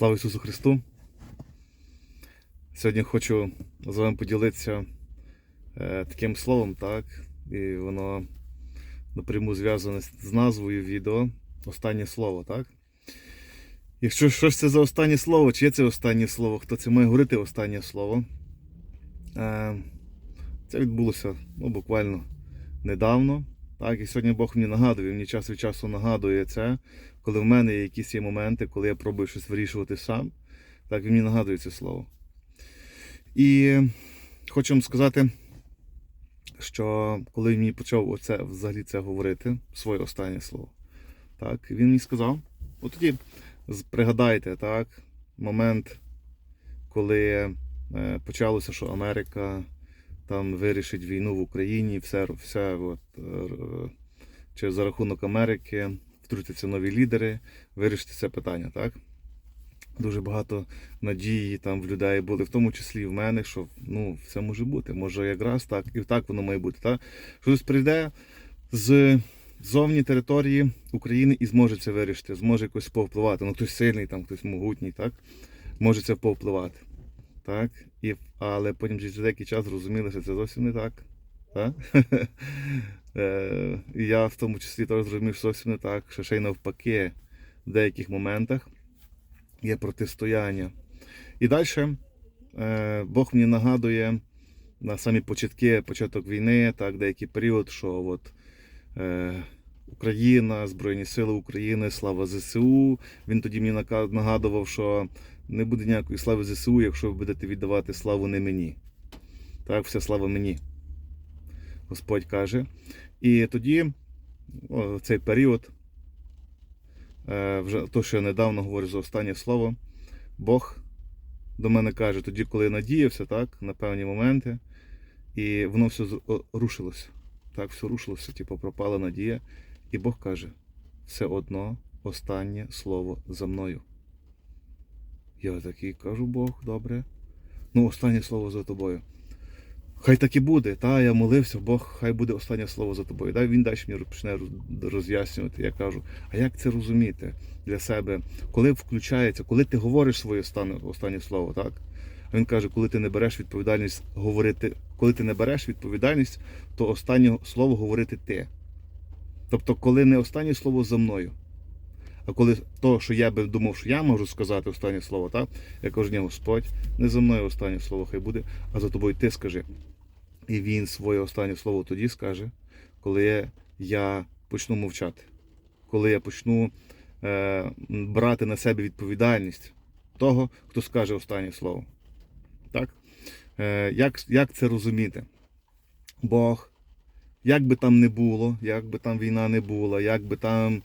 Слава Ісусу Христу! Сьогодні хочу з вами поділитися е, таким словом, так? І воно напряму зв'язане з назвою відео Останнє слово, так? Якщо що ж це за останнє слово, чи є це останнє слово, хто це має говорити останнє слово? Е, це відбулося ну, буквально недавно. Так, і сьогодні Бог мені нагадує, мені час від часу нагадує це, коли в мене є якісь є моменти, коли я пробую щось вирішувати сам. Так, він мені нагадує це слово. І хочу вам сказати, що коли він мені почав оце, взагалі це говорити, своє останнє слово, так, він мені сказав, от тоді пригадайте, так, момент, коли е, почалося, що Америка там вирішить війну в Україні, все, все от, чи за рахунок Америки втрутяться нові лідери, вирішити це питання, так? Дуже багато надії там в людей були, в тому числі і в мене, що ну, все може бути. Може якраз так, і так воно має бути. Так? Що хтось прийде з зовні території України і зможе це вирішити, зможе якось повпливати. Ну, хтось сильний, там, хтось могутній, так? може це повпливати. Так? І, але потім через деякий час зрозуміли, що це зовсім не так. так? Е, І я в тому числі теж зрозумів, що зовсім не так, що ще й навпаки в деяких моментах є протистояння. І далі е, Бог мені нагадує на самі початки, початок війни, так, деякий період, що от, е, Україна, Збройні Сили України, слава ЗСУ. Він тоді мені нагадував, що не буде ніякої слави ЗСУ, якщо ви будете віддавати славу не мені. Так, вся слава мені. Господь каже. І тоді, в цей період, е, вже то, що я недавно говорю за останнє слово, Бог до мене каже, тоді, коли я надіявся, так, на певні моменти, і воно все рушилося. Так, все рушилося, типу, пропала надія. І Бог каже: все одно останнє слово за мною. Я такий кажу, Бог, добре. Ну, останнє слово за тобою. Хай так і буде. Та я молився, Бог, хай буде останнє слово за тобою. Дай він далі мені почне роз'яснювати. Я кажу, а як це розуміти для себе? Коли включається, коли ти говориш своє останнє, слово, так? Він каже, коли ти не береш відповідальність говорити, коли ти не береш відповідальність, то останнє слово говорити ти. Тобто, коли не останнє слово за мною, а коли то, що я би думав, що я можу сказати останнє слово, так? Я кажу, ні, Господь, не за мною останнє слово хай буде, а за тобою ти скажи. І він своє останнє слово тоді скаже, коли я почну мовчати, коли я почну е, брати на себе відповідальність того, хто скаже останнє слово. Так? Е, як, як це розуміти? Бог, як би там не було, як би там війна не була, як би там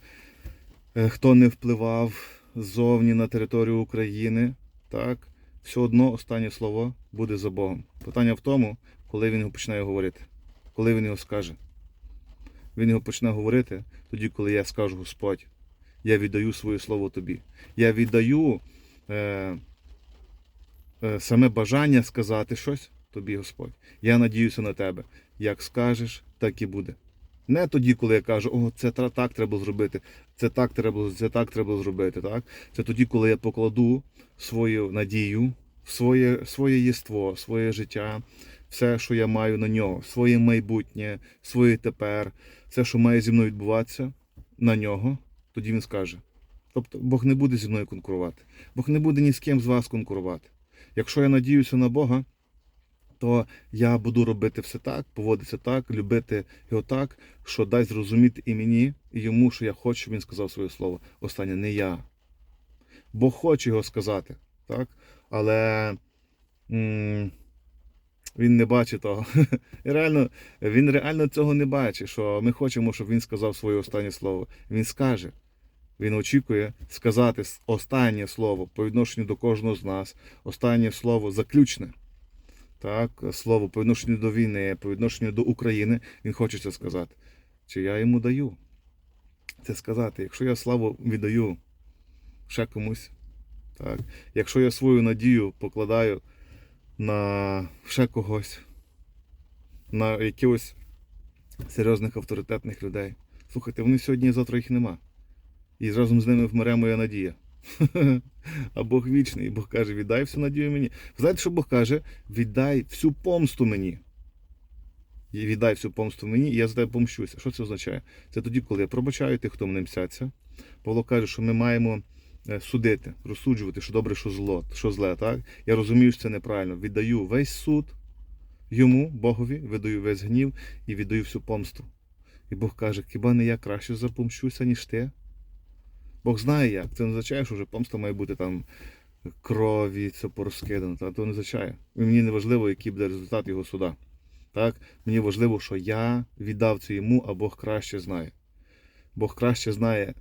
е, хто не впливав ззовні на територію України, так, все одно останнє слово буде за Богом. Питання в тому, коли він його почне говорити, коли він його скаже. Він його почне говорити тоді, коли я скажу Господь, я віддаю своє слово тобі. Я віддаю е, е, саме бажання сказати щось тобі, Господь. Я надіюся на тебе. Як скажеш, так і буде. Не тоді, коли я кажу, о, це так треба зробити, це так треба, це так треба зробити. Так? Це тоді, коли я покладу свою надію, своє, своє єство, своє життя, все, що я маю на нього, своє майбутнє, своє тепер, все, що має зі мною відбуватися, на нього, тоді він скаже. Тобто Бог не буде зі мною конкурувати. Бог не буде ні з ким з вас конкурувати. Якщо я надіюся на Бога, то я буду робити все так, поводитися так, любити його так, що дасть зрозуміти і мені, і йому, що я хочу, щоб він сказав своє слово. Останнє не я. Бог хоче його сказати, так? але м- він не бачить того. І реально, він реально цього не бачить, що ми хочемо, щоб він сказав своє останнє слово. Він скаже. Він очікує сказати останнє слово по відношенню до кожного з нас, останнє слово заключне. Так, слово по відношенню до війни, по відношенню до України, він хоче це сказати. Чи я йому даю це сказати? Якщо я славу віддаю ще комусь, так, якщо я свою надію покладаю на ще когось, на якихось серйозних авторитетних людей. Слухайте, вони сьогодні і завтра їх нема. І разом з ними вмире моя надія. А Бог вічний. Бог каже, віддай всю надію мені. Ви знаєте, що Бог каже? Віддай всю помсту мені. І віддай всю помсту мені, і я за тебе помщуся. Що це означає? Це тоді, коли я пробачаю тих, хто мене мстяться. Павло каже, що ми маємо судити, розсуджувати, що добре, що зло, що зле. Так? Я розумію, що це неправильно. Віддаю весь суд йому, Богові, видаю весь гнів і віддаю всю помсту. І Бог каже, хіба не я краще запомщуся, ніж ти? Бог знає як. Це не означає, що вже помста має бути там крові, це порозкидано. Та то не означає. І мені не важливо, який буде результат його суда. Так? Мені важливо, що я віддав це йому, а Бог краще знає. Бог краще знає, е,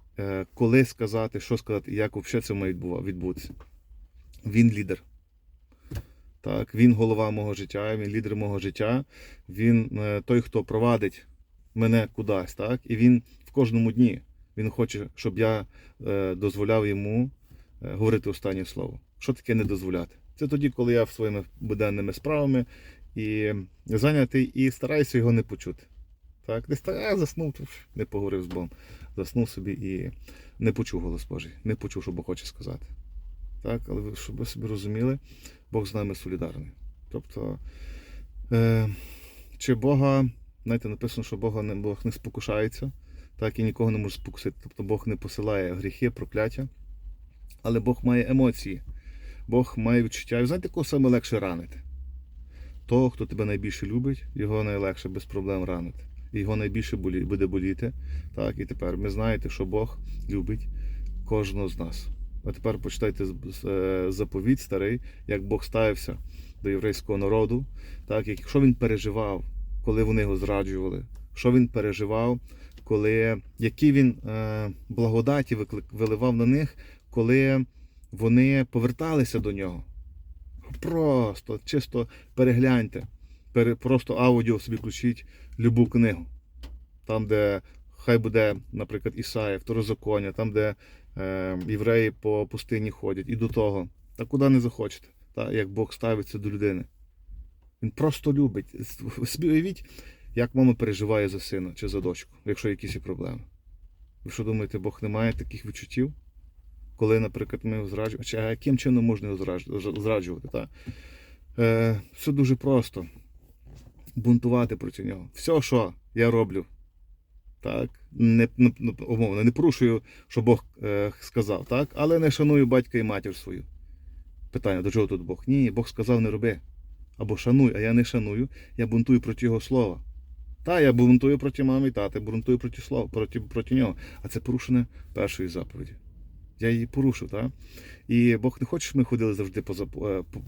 коли сказати, що сказати як взагалі це має відбутися. Він лідер. Так, він голова мого життя, він лідер мого життя, він е, той, хто провадить мене кудись, так? І він в кожному дні він хоче, щоб я е, дозволяв йому е, говорити останнє слово. Що таке не дозволяти? Це тоді, коли я своїми буденними справами і зайнятий, і стараюся його не почути. Так, десь а, заснув, не поговорив з Богом. Заснув собі і не почув голос Божий, не почув, що Бог хоче сказати. Так, але щоб ви собі розуміли, Бог з нами солідарний. Тобто, е, чи Бога, знаєте, написано, що Бога не, Бог не спокушається, так і нікого не може спокусити. Тобто Бог не посилає гріхи, прокляття, але Бог має емоції, Бог має відчуття. І знаєте, кого саме легше ранити? Того, хто тебе найбільше любить, його найлегше без проблем ранити. Його найбільше буде боліти. Так, і тепер ми знаєте, що Бог любить кожного з нас. А тепер почитайте е, заповідь старий, як Бог ставився до єврейського народу, так, як, що він переживав, коли вони його зраджували, що він переживав, коли, які він е, благодаті виклик- виливав на них, коли вони поверталися до нього. Просто, чисто перегляньте. Просто аудіо собі включіть любу книгу. Там, де хай буде, наприклад, Ісаїв, Второзаконня, там, де е, євреї по пустині ходять, і до того. Та куди не захочете, та, як Бог ставиться до людини. Він просто любить. Собі уявіть, як мама переживає за сина чи за дочку, якщо якісь є проблеми. Ви що думаєте, Бог не має таких відчуттів? Коли, наприклад, ми його зраджуємо. Чи а яким чином можна його зраджувати? Та? Е, все дуже просто. Бунтувати проти нього. Все, що я роблю, так, не, не- умовно, не порушую, що Бог е, сказав, так, але не шаную батька і матір свою. Питання, до чого тут Бог? Ні, Бог сказав, не роби. Або шануй, а я не шаную, я бунтую проти його слова. Та, я бунтую проти мами і тати, бунтую проти слова, проти, проти нього. А це порушення першої заповіді. Я її порушив, так? І Бог не хоче, щоб ми ходили завжди по, е, по-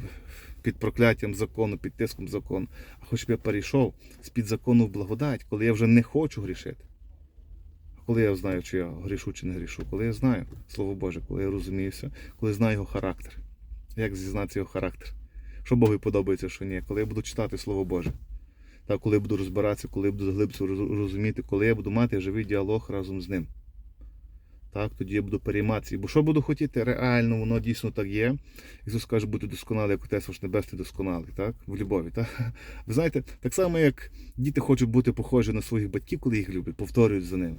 під прокляттям закону, під тиском закону, а хоче, щоб я перейшов з-під закону в благодать, коли я вже не хочу грішити. А коли я знаю, чи я грішу, чи не грішу, коли я знаю Слово Боже, коли я розуміюся, коли знаю його характер. Як зізнатися його характер? Що Богу подобається, що ні, коли я буду читати Слово Боже. Так, коли я буду розбиратися, коли я буду глибше розуміти, коли я буду мати живий діалог разом з ним. Так, тоді я буду перейматися. Бо що буду хотіти? Реально, воно дійсно так є. Ісус каже, бути досконалий, як Отець ваш Небесний досконалий, так? В любові. Так? Ви знаєте, так само, як діти хочуть бути похожі на своїх батьків, коли їх люблять, повторюють за ними.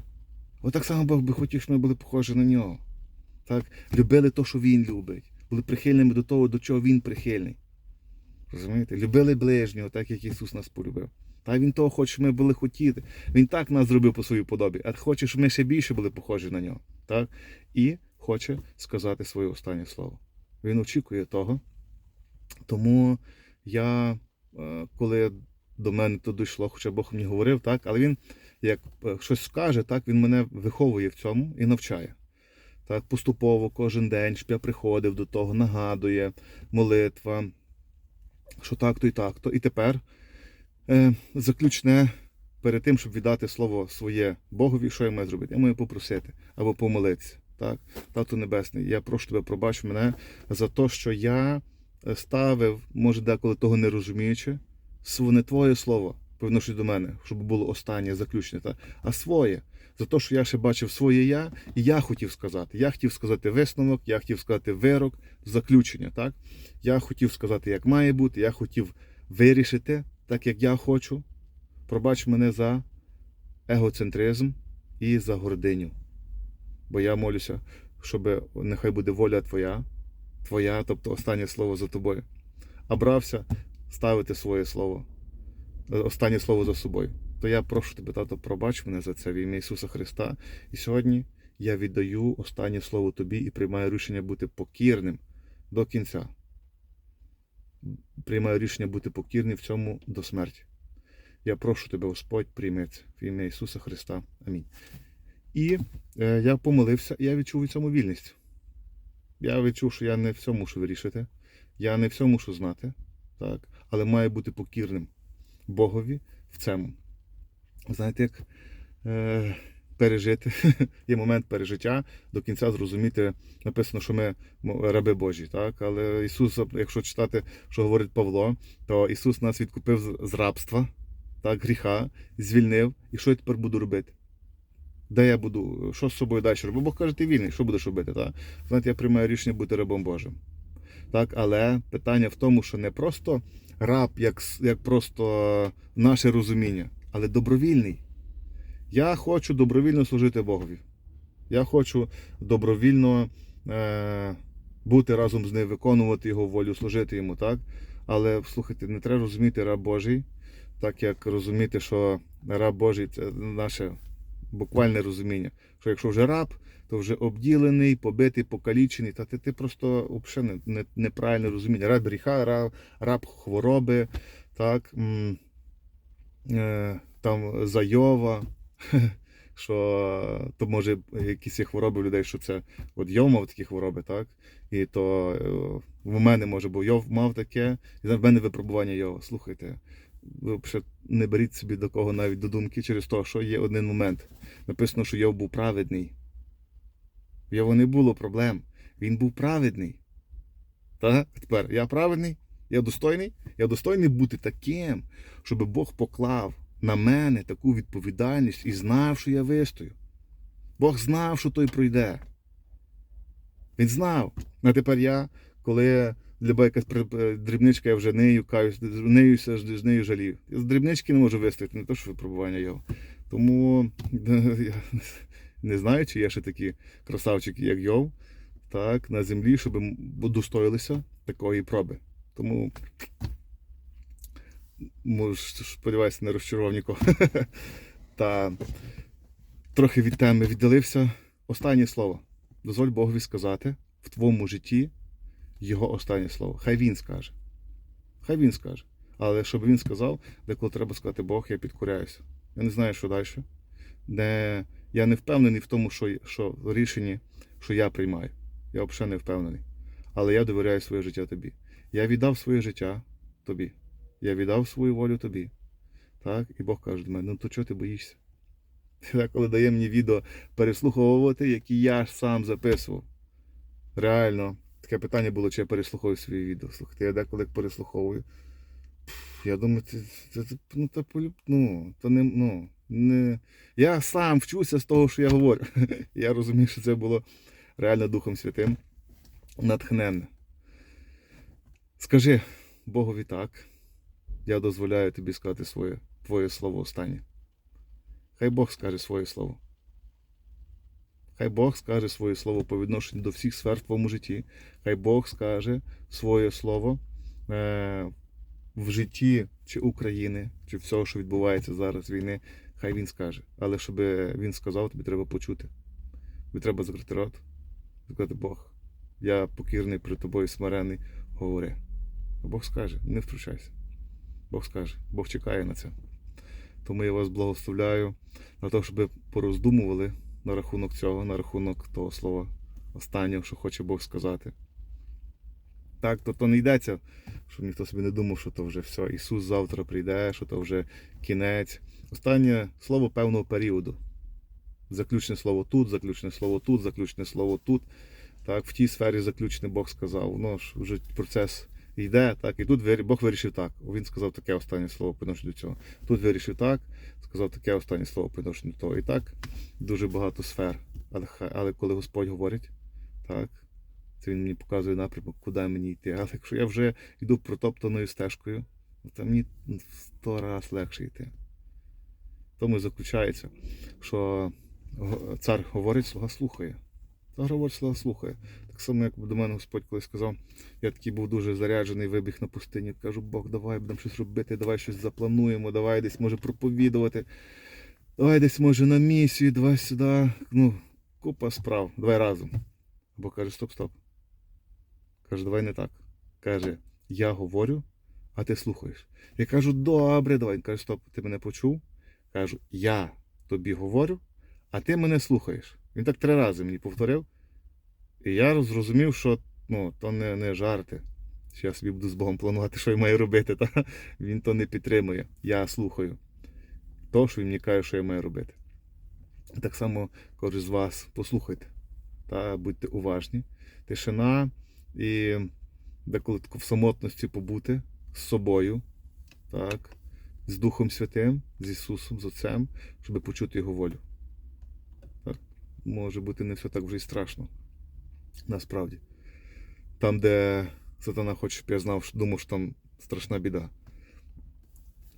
От так само Бог би хотів, щоб ми були похожі на нього. Так? Любили те, що Він любить. Були прихильними до того, до чого Він прихильний. Розумієте? Любили ближнього, так як Ісус нас полюбив. Та Він того хоче, щоб ми були хотіти. Він так нас зробив по своїй подобі, а хоче, щоб ми ще більше були похожі на нього. Так? І хоче сказати своє останнє слово. Він очікує того. Тому я, е, коли до мене то дійшло, хоча Бог мені говорив, так, але він як е, щось скаже, так, він мене виховує в цьому і навчає. Так, поступово кожен день, щоб я приходив до того, нагадує, молитва, що так-то і так-то. І тепер заключне перед тим, щоб віддати слово своє Богові, що я маю зробити? Я маю попросити або помолитися. Так, Тато Небесний, я прошу тебе, пробач мене за те, що я е, ставив, може, деколи того не розуміючи, не твоє слово по до мене, щоб було останнє заключне, та, а своє. За те, що я ще бачив своє я, і я хотів сказати. Я хотів сказати висновок, я хотів сказати вирок, заключення. Так? Я хотів сказати, як має бути, я хотів вирішити так, як я хочу. Пробач мене за егоцентризм і за гординю. Бо я молюся, щоб нехай буде воля твоя, твоя, тобто останнє слово за тобою. А брався ставити своє слово, останнє слово за собою. То я прошу тебе, тато, пробач мене за це в ім'я Ісуса Христа. І сьогодні я віддаю останнє слово тобі і приймаю рішення бути покірним до кінця. Приймаю рішення бути покірним в цьому до смерті. Я прошу тебе, Господь, прийми це в ім'я Ісуса Христа. Амінь. І е, я помолився, і я відчув у цьому вільність. Я відчув, що я не все мушу вирішити, я не все мушу знати, так? але маю бути покірним Богові в цьому. Знаєте, як е, пережити, є момент пережиття, до кінця зрозуміти, написано, що ми раби Божі, так? але Ісус, якщо читати, що говорить Павло, то Ісус нас відкупив з- рабства, так, гріха, звільнив. І що я тепер буду робити? Де я буду, що з собою далі робити? Бог каже, ти вільний, що будеш робити? Так? Знаєте, я приймаю рішення бути рабом Божим. Так, але питання в тому, що не просто раб, як, як просто наше розуміння, але добровільний. Я хочу добровільно служити Богові. Я хочу добровільно е, бути разом з ним, виконувати його волю, служити йому, так? Але слухайте, не треба розуміти раб Божий, так як розуміти, що раб Божий це наше буквальне розуміння. Що якщо вже раб, то вже обділений, побитий, покалічений, та ти, ти просто взагалі не, не, неправильне розуміння. Раб гріха, раб, раб хвороби, так, е, там зайова, що то може якісь є хвороби у людей, що це от Йов мав такі хвороби, так? І то е, в мене може, бо Йов мав таке, і в мене випробування Йова. Слухайте, ви не беріть собі до кого навіть до думки через те, що є один момент. Написано, що Йов був праведний. В Його не було проблем. Він був праведний. Так? Тепер я праведний, я достойний, я достойний бути таким, щоб Бог поклав на мене таку відповідальність і знав, що я вистою. Бог знав, що той пройде. Він знав. А тепер я, коли для якась дрібничка, я вже нею каюсь, неюся, з нею жалію. Я з дрібнички не можу вистояти, не то, що випробування його. Тому я не знаю, чи є ще такі красавчики, як Йов, так, на землі, щоб достоїлися такої проби. Тому сподіваюся, не розчарував нікого. Та трохи від теми віддалився. Останнє слово. Дозволь Богові сказати в твоєму житті його останнє слово. Хай він скаже. Хай він скаже. Але щоб він сказав, деколи треба сказати Бог, я підкоряюся. Я не знаю, що далі. Не, я не впевнений в тому, що, що рішенні, що я приймаю. Я взагалі не впевнений. Але я довіряю своє життя тобі. Я віддав своє життя тобі. Я віддав свою волю тобі. Так? І Бог каже до мене, ну то чого ти боїшся? Так, коли дає мені відео переслуховувати, які я ж сам записував. Реально, таке питання було, чи я переслуховую свої відео. Слухайте, я деколи переслуховую. Я думаю, це, це, це ну, та, ну, то не, ну, не. Я сам вчуся з того, що я говорю. Я розумію, що це було реально Духом Святим. Натхненне. Скажи Богові так. Я дозволяю тобі сказати своє, твоє слово останнє. Хай Бог скаже своє слово. Хай Бог скаже своє слово по відношенню до всіх сфер в твоєму житті. Хай Бог скаже своє слово е, в житті чи України, чи всього, що відбувається зараз війни. Хай він скаже. Але щоб він сказав, тобі треба почути. Тобі треба закрити рот. Сказати Бог, я покірний при тобою смирений, говори. А Бог скаже, не втручайся. Бог скаже, Бог чекає на це. Тому я вас благословляю на те, щоб ви пороздумували на рахунок цього, на рахунок того слова останнього, що хоче Бог сказати. Так, то, то не йдеться, щоб ніхто собі не думав, що то вже все. Ісус завтра прийде, що то вже кінець. Останнє слово певного періоду. Заключне слово тут, заключне слово тут, заключне слово тут. Так, в тій сфері заключне Бог сказав. Ну вже процес йде, так, і тут Бог вирішив так. Він сказав таке останнє слово по відношенню до цього. Тут вирішив так, сказав таке останнє слово по відношенню до того. І так дуже багато сфер. Але, але коли Господь говорить, так, це він мені показує напрямок, куди мені йти. Але якщо я вже йду протоптаною стежкою, то мені сто раз легше йти. Тому і заключається, що цар говорить, слуга слухає. Та говорить слова слухає. Так само, як до мене Господь колись сказав, я такий був дуже заряджений, вибіг на пустині. Кажу, Бог, давай будемо щось робити, давай щось заплануємо, давай десь може проповідувати, давай десь може на місію, давай сюди. Ну, купа справ, давай разом. Бог каже, стоп, стоп. Каже, давай не так. Каже, я говорю, а ти слухаєш. Я кажу, добре, давай. Він каже, стоп, ти мене почув. Кажу, я тобі говорю, а ти мене слухаєш. Він так три рази мені повторив. І я зрозумів, що ну, то не, не жарти. Що я собі буду з Богом планувати, що я маю робити. Та? Він то не підтримує. Я слухаю. То, що він мені каже, що я маю робити. Так само кожен з вас послухайте. Та будьте уважні. Тишина і деколи в самотності побути з собою, так, з Духом Святим, з Ісусом, з Отцем, щоб почути Його волю. Так? Може бути не все так вже й страшно. Насправді. Там, де сатана хоче, щоб я знав, думав, що там страшна біда.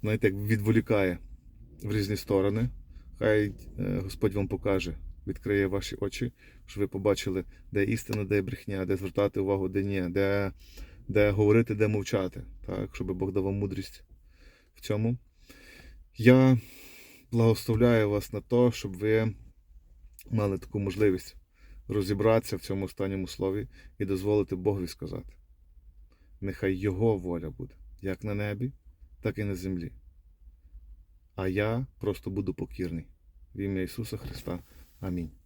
Знаєте, як відволікає в різні сторони. Хай е, Господь вам покаже, відкриє ваші очі, щоб ви побачили, де істина, де брехня, де звертати увагу, де ні, де, де говорити, де мовчати. Так, щоб Бог дав вам мудрість в цьому. Я благословляю вас на те, щоб ви мали таку можливість розібратися в цьому останньому слові і дозволити Богові сказати. Нехай Його воля буде, як на небі, так і на землі. А я просто буду покірний. В ім'я Ісуса Христа. Амінь.